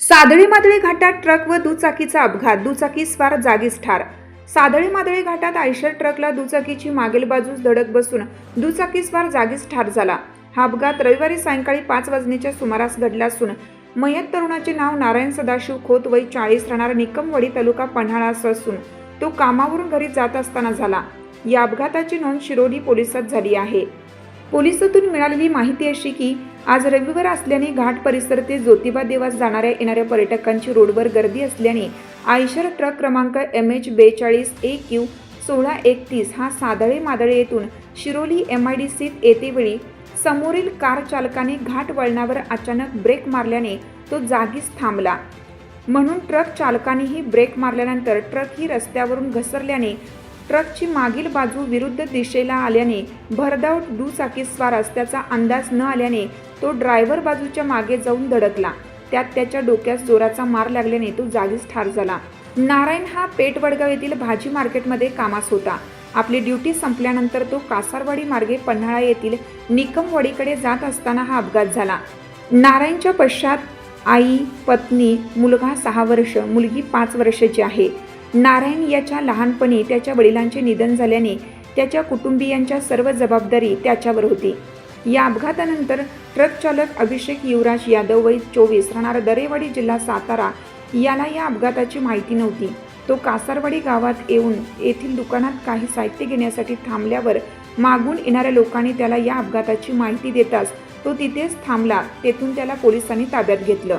सादळी मादळी घाटात ट्रक व दुचाकीचा अपघात दुचाकी स्वार जागीच ठार. सादळी मादळी घाटात आयशर ट्रकला दुचाकीची मागील बाजूस धडक बसून दुचाकीस्वार जागीच ठार झाला. हा अपघात रविवारी सायंकाळी पाच वाजण्याच्या सुमारास घडला असून मयत तरुणाचे नाव नारायण सदाशिव खोत वय चाळीस राहणार निकमवाडी तालुका पन्हाळा असं असून तो कामावरून घरी जात असताना झाला. या अपघाताची नोंद शिरोली पोलिसात झाली आहे. पोलिसातून मिळालेली माहिती अशी की आज रविवार असल्याने घाट परिसर ते ज्योतिबा देवास जाणाऱ्या येणाऱ्या पर्यटकांची रोडवर गर्दी असल्याने आयशर ट्रक क्रमांक एम एच बेचाळीस ए क्यू सोळा एकतीस हा सादळे मादळे येथून शिरोली एम आय डी सीत येतेवेळी समोरील कार चालकाने घाट वळणावर अचानक ब्रेक मारल्याने तो जागीच थांबला. म्हणून ट्रक चालकानेही ब्रेक मारल्यानंतर ट्रक ही रस्त्यावरून घसरल्याने ट्रकची मागील बाजू विरुद्ध दिशेला आल्याने भरधाव दुचाकीस्वार असल्याचा अंदाज न आल्याने तो ड्रायव्हर बाजूच्या मागे जाऊन धडकला. त्यात त्याच्या डोक्यास जोराचा मार लागल्याने तो जागीच ठार झाला. नारायण हा पेठवडगाव येथील भाजी मार्केटमध्ये कामास होता. आपली ड्युटी संपल्यानंतर तो कासारवाडी मार्गे पन्हाळा येथील निकमवाडीकडे जात असताना हा अपघात झाला. नारायणच्या पश्चात आई पत्नी मुलगा सहा वर्ष मुलगी पाच वर्षाची आहे. नारायण याच्या लहानपणी त्याच्या वडिलांचे निधन झाल्याने त्याच्या कुटुंबियांच्या सर्व जबाबदारी त्याच्यावर होती. या अपघातानंतर ट्रक चालक अभिषेक युवराज यादव वय चोवीस राहणार दरेवाडी जिल्हा सातारा याला या अपघाताची माहिती नव्हती. तो कासारवाडी गावात येऊन येथील दुकानात काही साहित्य घेण्यासाठी थांबल्यावर मागून येणाऱ्या लोकांनी त्याला या अपघाताची माहिती देताच तो तिथेच थांबला. तेथून त्याला पोलिसांनी ताब्यात घेतलं.